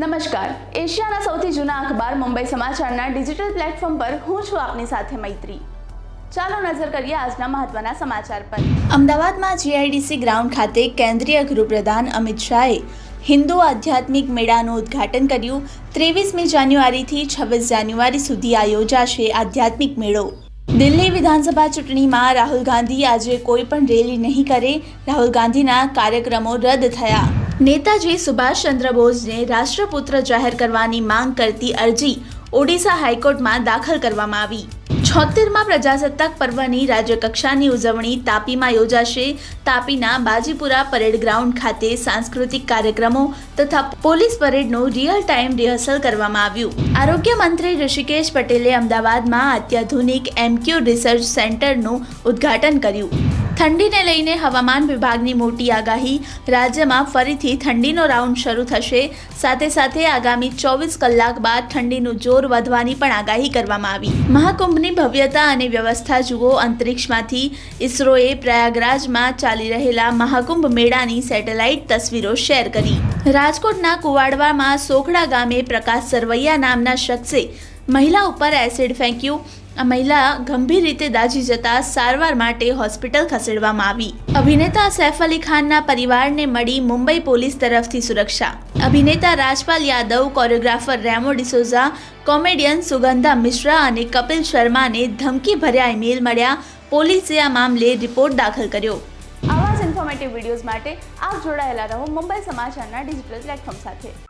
નમસ્કાર. એશિયાના સૌથી જૂના અખબાર મુંબઈ સમાચારના ડિજિટલ પ્લેટફોર્મ પર હું છું આપની સાથે મૈત્રી. ચાલો નજર કરીએ આજના મહત્વના સમાચાર પર. અમદાવાદમાં જીઆઈડીસી ગ્રાઉન્ડ ખાતે કેન્દ્રીય ગૃહપ્રધાન અમિત શાહે હિન્દુ આધ્યાત્મિક મેળાનું ઉદ્ઘાટન કર્યું. ત્રેવીસમી જાન્યુઆરીથી છવ્વીસ જાન્યુઆરી સુધી આ યોજાશે આધ્યાત્મિક મેળો. દિલ્હી વિધાનસભા ચૂંટણીમાં રાહુલ ગાંધી આજે કોઈ પણ રેલી નહીં કરે. રાહુલ ગાંધીના કાર્યક્રમો રદ થયા. નેતાજી સુભાષચંદ્ર બોઝને રાષ્ટ્રપુત્ર જાહેર કરવાની માંગ કરતી અરજી ઓડિશા હાઈકોર્ટમાં દાખલ કરવામાં આવી. છોતેરમાં પ્રજાસત્તાક પર્વની રાજ્યકક્ષાની ઉજવણી તાપીમાં યોજાશે. તાપીના બાજીપુરા પરેડ ગ્રાઉન્ડ ખાતે સાંસ્કૃતિક કાર્યક્રમો તથા પોલીસ પરેડનું રિયલ ટાઈમ રિહર્સલ કરવામાં આવ્યું. આરોગ્ય મંત્રી ઋષિકેશ પટેલે અમદાવાદમાં અત્યાધુનિક એમક્યુ રિસર્ચ સેન્ટરનું ઉદ્ઘાટન કર્યું. ઠંડીને લઈને હવામાન વિભાગની મોટી આગાહી. રાજ્યમાં ફરીથી ઠંડીનો રાઉન્ડ શરૂ થશે. સાથે સાથે આગામી ચોવીસ કલાક બાદ ઠંડીનું જોર વધવાની પણ આગાહી કરવામાં આવી. મહાકુંભની ભવ્યતા અને વ્યવસ્થા જુઓ. અંતરિક્ષમાંથી ઇસરોએ પ્રયાગરાજમાં ચાલી રહેલા મહાકુંભ મેળાની સેટેલાઇટ તસવીરો શેર કરી. રાજકોટના કુવાડવામાં સોખડા ગામે પ્રકાશ સરવૈયા નામના શખ્સે મહિલા ઉપર એસિડ ફેંક્યું. આ મહિલા ગંભીર રીતે દાઝી જતા સારવાર માટે હોસ્પિટલ ખસેડવામાં આવી. અભિનેતા સૈફ અલી ખાનના પરિવારને મળી મુંબઈ પોલીસ તરફથી સુરક્ષા. અભિનેતા રાજપાલ યાદવ, કોરિયોગ્રાફર રેમો ડિસોઝા કોમેડિયન સુગંધા મિશ્રા અને કપિલ શર્માને ધમકી ભર્યા ઈમેલ મળ્યા. પોલીસે આ મામલે રિપોર્ટ દાખલ કર્યો. આવા જ ઇન્ફોર્મેટિવ વિડીયોઝ માટે આપ જોડાયેલા રહો મુંબઈ સમાચારના ડિજિટલ પ્લેટફોર્મ સાથે.